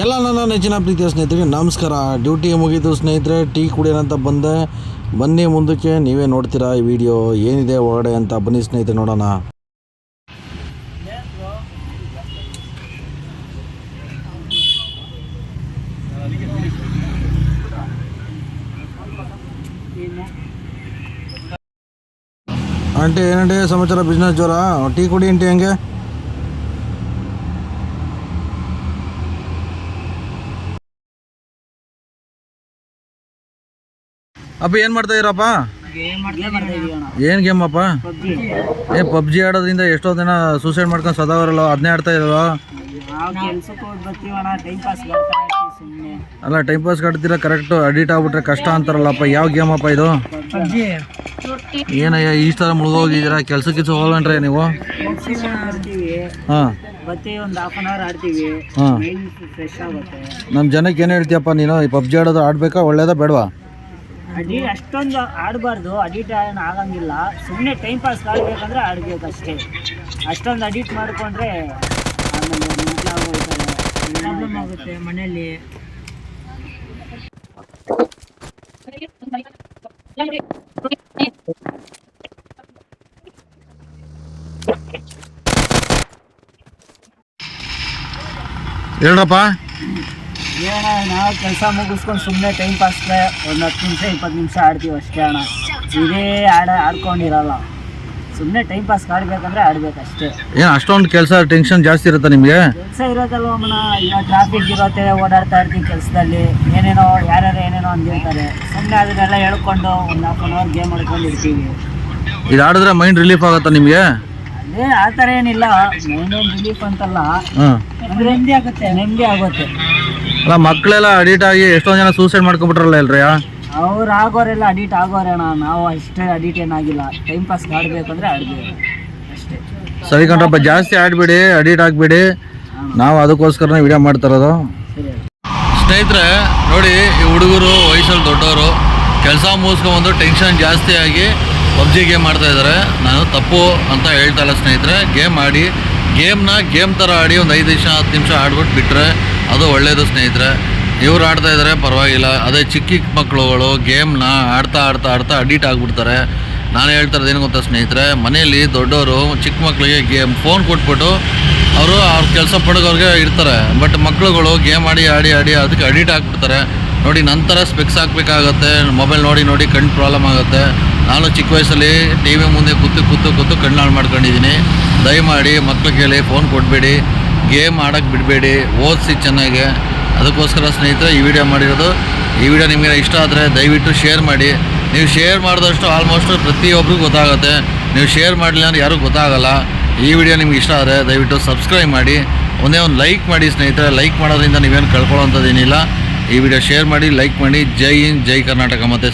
ಎಲ್ಲ ನನ್ನ ನೆಚ್ಚಿನ ಪ್ರೀತಿಯ ಸ್ನೇಹಿತರಿಗೆ ನಮಸ್ಕಾರ. ಡ್ಯೂಟಿ ಮುಗಿದು ಸ್ನೇಹಿತರೆ, ಟೀ ಕುಡಿಯೋಣಂತ ಬಂದೆ. ಬನ್ನಿ ಮುಂದಕ್ಕೆ, ನೀವೇ ನೋಡ್ತೀರಾ ಈ ವಿಡಿಯೋ. ಏನಿದೆ ಒಳಗಡೆ ಅಂತ ಬನ್ನಿ ಸ್ನೇಹಿತರೆ, ನೋಡೋಣ. ಆಂಟಿ ಏನಂಟಿ ಸಮಾಚಾರ ಬಿಸ್ನೆಸ್ ಜೋರ? ಟೀ ಕುಡಿ ಅಂಟಿ ಹೆಂಗೆ? ಅಪ್ಪ, ಏನು ಮಾಡ್ತಾ ಇದ್ದೀರಪ್ಪ ಏನು ಗೇಮ್ ಅಪ್ಪ? ಏ, ಪಬ್ಜಿ ಆಡೋದ್ರಿಂದ ಎಷ್ಟೋ ದಿನ ಸೂಸೈಡ್ ಮಾಡ್ಕೊಂಡು ಸದಾವರಲ್ಲ ಅದನ್ನೇ ಆಡ್ತಾ ಇದ್ರು ಅಲ್ಲ ಟೈಮ್ ಪಾಸ್ ಕಟ್ತೀರ ಕರೆಕ್ಟ್ ಅಡಿಟ್ ಆಗ್ಬಿಟ್ರೆ ಕಷ್ಟ ಅಂತಾರಲ್ಲಪ್ಪ, ಯಾವ ಗೇಮ್ ಅಪ್ಪ ಇದು? ಏನಯ್ಯ, ಈ ಥರ ಮುಳುಗೋಗಿದ್ದೀರಾ? ಕೆಲ್ಸಕ್ಕೆ ಹೋಗಲ್ವೇನ್ರಿ ನೀವು. ಹಾಂ. ನಮ್ಮ ಜನಕ್ಕೆ ಏನು ಹೇಳ್ತೀಯಪ್ಪ ನೀನು, ಈ ಪಬ್ಜಿ ಆಡೋದು ಆಡ್ಬೇಕಾ, ಒಳ್ಳೇದಾ, ಬೇಡವಾ? ಅಡಿ ಅಷ್ಟೊಂದು ಆಡಬಾರ್ದು, ಅಡಿಟ್ ಆಗಂಗಿಲ್ಲ. ಸುಮ್ಮನೆ ಟೈಮ್ ಪಾಸ್ ಆಗಬೇಕಂದ್ರೆ ಆಡ್ಬೇಕು ಅಷ್ಟೇ. ಅಷ್ಟೊಂದು ಅಡಿಟ್ ಮಾಡಿಕೊಂಡ್ರೆ ಪ್ರಾಬ್ಲಮ್ ಆಗುತ್ತೆ ಮನೆಯಲ್ಲಿ. ಹೇಳ್ರಪ್ಪ. ಏನೋ ನಾವು ಕೆಲಸ ಮುಗಿಸ್ಕೊಂಡು ಸುಮ್ಮನೆ ಟೈಮ್ ಪಾಸ್ಗೆ ಒಂದು ಹತ್ತು ನಿಮಿಷ ಇಪ್ಪತ್ತು ನಿಮಿಷ ಆಡ್ತೀವಿ ಅಷ್ಟೇ ಅಣ್ಣ. ಇದೇ ಆಡ ಆಡ್ಕೊಂಡಿರಲ್ಲ. ಸುಮ್ಮನೆ ಟೈಮ್ ಪಾಸ್ ಆಡ್ಬೇಕಂದ್ರೆ ಆಡ್ಬೇಕಷ್ಟೇ. ಏನು ಅಷ್ಟೊಂದು ಕೆಲಸ ಟೆನ್ಷನ್ ಜಾಸ್ತಿ ಇರುತ್ತಾ ನಿಮಗೆ? ಕೆಲಸ ಇರೋದಲ್ವ ಅಮ್ಮನ ಈಗ ಟ್ರಾಫಿಕ್ ಇರುತ್ತೆ ಓಡಾಡ್ತಾ ಇರ್ತೀವಿ ಕೆಲಸದಲ್ಲಿ. ಏನೇನೋ ಯಾರ್ಯಾರು ಏನೇನೋ ಅಂದಿರ್ತಾರೆ ಸುಮ್ಮನೆ ಅದನ್ನೆಲ್ಲ ಹೇಳ್ಕೊಂಡು ಒಂದು ಹಾಫ್ ಅವರ್ ಗೇಮ್ ಆಡ್ಕೊಂಡು ಇರ್ತೀವಿ ಇದು ಆಡಿದ್ರೆ ಮೈಂಡ್ ರಿಲೀಫ್ ಆಗುತ್ತಾ ನಿಮಗೆ? ಅದೇ ಆ ಥರ ಏನಿಲ್ಲ. ಮೈಂಡ್ ರಿಲೀಫ್ ಅಂತಲ್ಲ. ನೆಮ್ಮದಿ ಆಗುತ್ತೆ. ನೆಮ್ಮದಿ ಆಗುತ್ತೆ. ಅಲ್ಲ ಮಕ್ಕಳೆಲ್ಲ ಅಡಿಟ್ ಆಗಿ ಎಷ್ಟೊಂದು ಜನ ಸೂಸೈಡ್ ಮಾಡ್ಕೊಬಿಟ್ರಲ್ಲ ಇಲ್ರಿ ಅವ್ರು ಆಗೋರೆಲ್ಲ ಅಡಿಟ್ ಆಗೋರೆ ಅಣ್ಣ. ನಾವು ಅಷ್ಟೇ ಅಡಿಟ್ ಏನಾಗಿಲ್ಲ. ಟೈಮ್ ಪಾಸ್ ಆಡ್ಬೇಕಂದ್ರೆ ಆಡ್ಬೇಕು. ಅಷ್ಟೇ. ಸರಿ ಕಣ್ರಪ್ಪ ಜಾಸ್ತಿ ಆಡ್ಬೇಡಿ ಅಡಿಟ್ ಆಗ್ಬೇಡಿ. ನಾವು ಅದಕ್ಕೋಸ್ಕರನೇ ವಿಡಿಯೋ ಮಾಡ್ತಾ ಇರೋದು. ಸ್ನೇಹಿತರೆ ನೋಡಿ ಈ ಹುಡುಗರು ವಯಸ್ಸಲ್ಲಿ ದೊಡ್ಡವರು ಕೆಲಸ ಮುಗಿಸ್ಕೊಂಬಂದು ಟೆನ್ಷನ್ ಜಾಸ್ತಿ ಆಗಿ ಪಬ್ಜಿ ಗೇಮ್ ಆಡ್ತಾ ಇದ್ದಾರೆ. ನಾನು ತಪ್ಪು ಅಂತ ಹೇಳ್ತಾ ಇಲ್ಲ ಸ್ನೇಹಿತರೆ. ಗೇಮ್ ಆಡಿ ಗೇಮ್ನ ಗೇಮ್ ಥರ ಆಡಿ ಒಂದು ಐದು ನಿಮಿಷ ಹತ್ತು ನಿಮಿಷ ಆಡ್ಬಿಟ್ಟು ಬಿಟ್ಟರೆ ಅದು ಒಳ್ಳೆಯದು ಸ್ನೇಹಿತರೆ. ಇವ್ರು ಆಡ್ತಾ ಇದ್ದಾರೆ ಪರವಾಗಿಲ್ಲ. ಅದೇ ಚಿಕ್ಕ ಚಿಕ್ಕ ಮಕ್ಕಳುಗಳು ಗೇಮ್ನ ಆಡ್ತಾ ಆಡ್ತಾ ಆಡ್ತಾ ಅಡಿಟ್ ಆಗಿಬಿಡ್ತಾರೆ. ನಾನು ಹೇಳ್ತಾ ಏನು ಗೊತ್ತಾ ಸ್ನೇಹಿತರೆ? ಮನೆಯಲ್ಲಿ ದೊಡ್ಡವರು ಚಿಕ್ಕ ಮಕ್ಕಳಿಗೆ ಗೇಮ್ ಫೋನ್ ಕೊಟ್ಬಿಟ್ಟು ಅವರು ಅವ್ರ ಕೆಲಸ ಪಡೋರಿಗೆ ಇರ್ತಾರೆ ಬಟ್ ಮಕ್ಕಳುಗಳು ಗೇಮ್ ಆಡಿ ಆಡಿ ಆಡಿ ಅದಕ್ಕೆ ಅಡಿಟ್ ಆಗಿಬಿಡ್ತಾರೆ. ನೋಡಿ ನಂತರ ಸ್ಪೆಕ್ಸ್ ಹಾಕ್ಬೇಕಾಗತ್ತೆ. ಮೊಬೈಲ್ ನೋಡಿ ನೋಡಿ ಕಣ್ಣು ಪ್ರಾಬ್ಲಮ್ ಆಗುತ್ತೆ. ನಾನು ಚಿಕ್ಕ ವಯಸ್ಸಲ್ಲಿ ಟಿ ವಿ ಮುಂದೆ ಕೂತು ಕೂತು ಕೂತು ಕಣ್ಣು ಹಾಳು ಮಾಡ್ಕೊಂಡಿದ್ದೀನಿ. ದಯಮಾಡಿ ಮಕ್ಳು ಕೇಳಿ ಫೋನ್ ಕೊಡಬೇಡಿ. ಗೇಮ್ ಆಡೋಕ್ಕೆ ಬಿಡಬೇಡಿ, ಓದಿಸಿ ಚೆನ್ನಾಗಿ. ಅದಕ್ಕೋಸ್ಕರ ಸ್ನೇಹಿತರೆ, ಈ ವಿಡಿಯೋ ಮಾಡಿರೋದು. ಈ ವಿಡಿಯೋ ನಿಮಗೆ ಇಷ್ಟ ಆದರೆ ದಯವಿಟ್ಟು ಶೇರ್ ಮಾಡಿ. ನೀವು ಶೇರ್ ಮಾಡಿದಷ್ಟು ಆಲ್ಮೋಸ್ಟ್ ಪ್ರತಿಯೊಬ್ಬರಿಗೂ ಗೊತ್ತಾಗುತ್ತೆ. ನೀವು ಶೇರ್ ಮಾಡಲಿಲ್ಲ ಅಂದ್ರೆ ಯಾರಿಗೂ ಗೊತ್ತಾಗಲ್ಲ. ಈ ವಿಡಿಯೋ ನಿಮ್ಗೆ ಇಷ್ಟ ಆದರೆ ದಯವಿಟ್ಟು ಸಬ್ಸ್ಕ್ರೈಬ್ ಮಾಡಿ. ಒಂದೇ ಒಂದು ಲೈಕ್ ಮಾಡಿ ಸ್ನೇಹಿತರೆ. ಲೈಕ್ ಮಾಡೋದ್ರಿಂದ ನೀವೇನು ಕಳ್ಕೊಳ್ಳೋಂಥದ್ದೇನಿಲ್ಲ. ಈ ವಿಡಿಯೋ ಶೇರ್ ಮಾಡಿ ಲೈಕ್ ಮಾಡಿ. ಜೈ ಹಿಂದ್, ಜೈ ಕರ್ನಾಟಕ. ಮತ್ತು